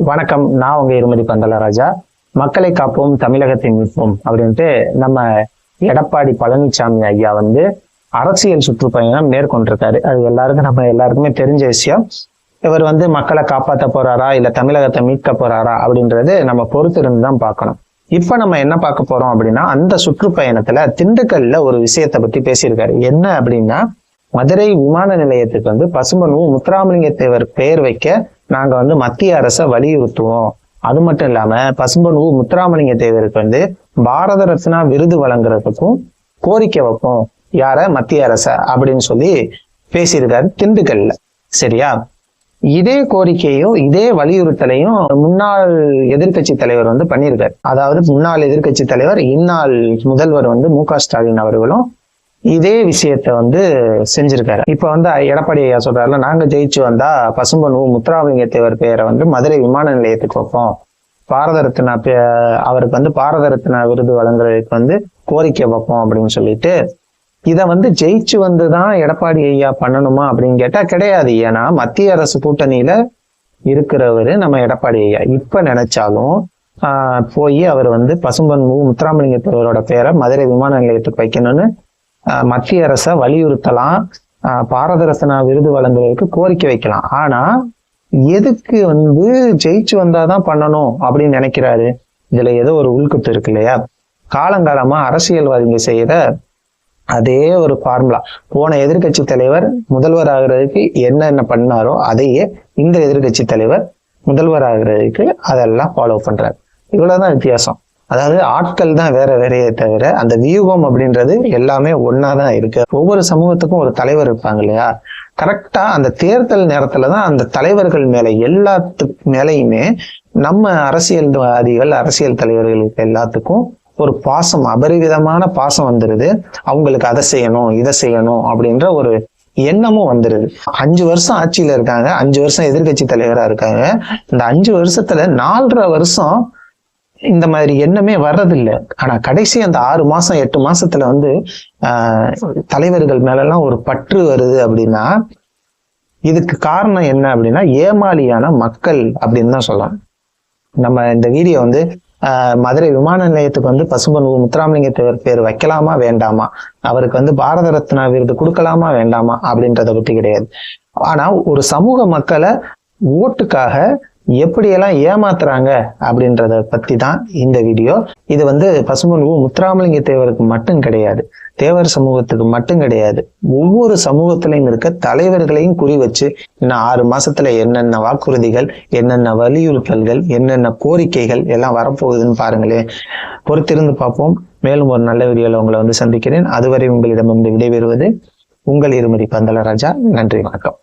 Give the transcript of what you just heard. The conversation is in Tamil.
வணக்கம். நான் உங்க இருமதி பந்தலராஜா மக்களை காப்போம் தமிழகத்தை மீட்போம் அப்படின்ட்டு நம்ம எடப்பாடி பழனிசாமி ஐயா வந்து அரசியல் சுற்றுப்பயணம் மேற்கொண்டிருக்காரு. அது எல்லாருக்கும் நம்ம எல்லாருக்குமே தெரிஞ்ச விஷயம். இவர் வந்து மக்களை காப்பாத்த போறாரா இல்ல தமிழகத்தை மீட்க போறாரா அப்படின்றது நம்ம பொறுத்து இருந்து தான் பார்க்கணும். இப்ப நம்ம என்ன பார்க்க போறோம் அப்படின்னா அந்த சுற்றுப்பயணத்துல திண்டுக்கல்ல ஒரு விஷயத்தை பத்தி பேசியிருக்காரு. என்ன அப்படின்னா மதுரை விமான நிலையத்துக்கு வந்து பசும்பனு முத்துராமலிங்க தேவர் பெயர் வைக்க நாங்க வந்து மத்திய அரசை வலியுறுத்துவோம். அது மட்டும் இல்லாம பசும்பனு முத்துராமலிங்க தேவருக்கு வந்து பாரத ரத்னா விருது வழங்குறதுக்கும் கோரிக்கை வைப்போம். யார? மத்திய அரச அப்படின்னு சொல்லி பேசியிருக்காரு திண்டுக்கல்ல. சரியா? இதே கோரிக்கையும் இதே வலியுறுத்தலையும் முன்னாள் எதிர்கட்சி தலைவர் வந்து பண்ணியிருக்காரு. அதாவது முன்னாள் எதிர்கட்சி தலைவர் இந்நாள் முதல்வர் வந்து மு க ஸ்டாலின் அவர்களும் இதே விஷயத்த வந்து செஞ்சிருக்காரு. இப்ப வந்து எடப்பாடி ஐயா சொல்றாருல நாங்க ஜெயிச்சு வந்தா பசும்பன் உ முத்துராமலிங்க தேவர் பெயரை வந்து மதுரை விமான நிலையத்துக்கு வைப்போம். பாரத ரத்னா பே- அவருக்கு வந்து பாரத ரத்னா விருது வழங்குறதுக்கு வந்து கோரிக்கை வைப்போம் அப்படின்னு சொல்லிட்டு இதை வந்து ஜெயிச்சு வந்துதான் எடப்பாடி ஐயா பண்ணணுமா அப்படின்னு கேட்டா கிடையாது ஏன்னா மத்திய அரசு கூட்டணியில இருக்கிறவரு நம்ம எடப்பாடி ஐயா. இப்ப நினைச்சாலும் ஆஹ் போய் அவர் வந்து பசும்பன் மு முத்துராமலிங்க தேவரோட பேரை மதுரை விமான நிலையத்துக்கு வைக்கணும்னு மத்திய அரசை வலியுறுத்தலாம். ஆஹ் பாரத ரசனா விருது வழங்குறதுக்கு கோரிக்கை வைக்கலாம். ஆனா எதுக்கு வந்து ஜெயிச்சு வந்தாதான் பண்ணணும் அப்படின்னு நினைக்கிறாரு? இதுல ஏதோ ஒரு உள்குத்து இருக்கு இல்லையா? காலங்காலமா அரசியல்வாதிங்க செய்யற அதே ஒரு ஃபார்முலா போன எதிர்க்கட்சி தலைவர் முதல்வர் ஆகுறதுக்கு என்னென்ன பண்ணாரோ அதையே இந்த எதிர்கட்சி தலைவர் முதல்வர் ஆகுறதுக்கு அதெல்லாம் ஃபாலோ பண்றாரு. இவ்வளவுதான் வித்தியாசம். அதாவது ஆட்கள் தான் வேற வேறையே தவிர அந்த வியூகம் அப்படின்றது எல்லாமே ஒன்னாதான் இருக்கு. ஒவ்வொரு சமூகத்துக்கும் ஒரு தலைவர் இருப்பாங்க இல்லையா? கரெக்டா அந்த தேர்தல் நேரத்துல தான் அந்த தலைவர்கள் மேல எல்லாத்து மேலையுமே நம்ம அரசியல்வாதிகள் அரசியல் தலைவர்களுக்கு எல்லாத்துக்கும் ஒரு பாசம் அபரிவிதமான பாசம் வந்துருது. அவங்களுக்கு அதை செய்யணும் இதை செய்யணும் அப்படின்ற ஒரு எண்ணமும் வந்துருது. அஞ்சு வருஷம் ஆட்சியில இருக்காங்க அஞ்சு வருஷம் எதிர்க்கட்சி தலைவரா இருக்காங்க. இந்த அஞ்சு வருஷத்துல நாலரை வருஷம் இந்த மாதிரி எண்ணமே வர்றதில்லை. ஆனா கடைசி அந்த ஆறு மாசம் எட்டு மாசத்துல வந்து ஆஹ் தலைவர்கள் மேலெல்லாம் ஒரு பற்று வருது அப்படின்னா இதுக்கு காரணம் என்ன அப்படின்னா ஏமாளியான மக்கள் அப்படின்னு தான் சொல்லலாம். நம்ம இந்த வீடியோ வந்து ஆஹ் மதுரை விமான நிலையத்துக்கு வந்து பசும்பன் முத்துராமலிங்க தேவர் பேர் வைக்கலாமா வேண்டாமா? அவருக்கு வந்து பாரத ரத்னா விருது கொடுக்கலாமா வேண்டாமா? அப்படின்றத பற்றி கிடையாது. ஆனா ஒரு சமூக மக்களை ஓட்டுக்காக எப்படியெல்லாம் ஏமாத்துறாங்க அப்படின்றத பத்தி தான் இந்த வீடியோ. இது வந்து பசும்பன் முத்துராமலிங்க தேவருக்கு மட்டும் கிடையாது. தேவர் சமூகத்துக்கு மட்டும் கிடையாது. ஒவ்வொரு சமூகத்திலையும் இருக்க தலைவர்களையும் குறி வச்சு இன்னும் ஆறு மாசத்துல என்னென்ன வாக்குறுதிகள் என்னென்ன வலியுறுத்தல்கள் என்னென்ன கோரிக்கைகள் எல்லாம் வரப்போகுதுன்னு பாருங்களேன். பொறுத்திருந்து பார்ப்போம். மேலும் ஒரு நல்ல வீடியோவில் உங்களை வந்து சந்திக்கிறேன். அதுவரை உங்களிடமிருந்து விடைபெறுவது உங்கள் இருமதி பந்தலராஜா நன்றி வணக்கம்.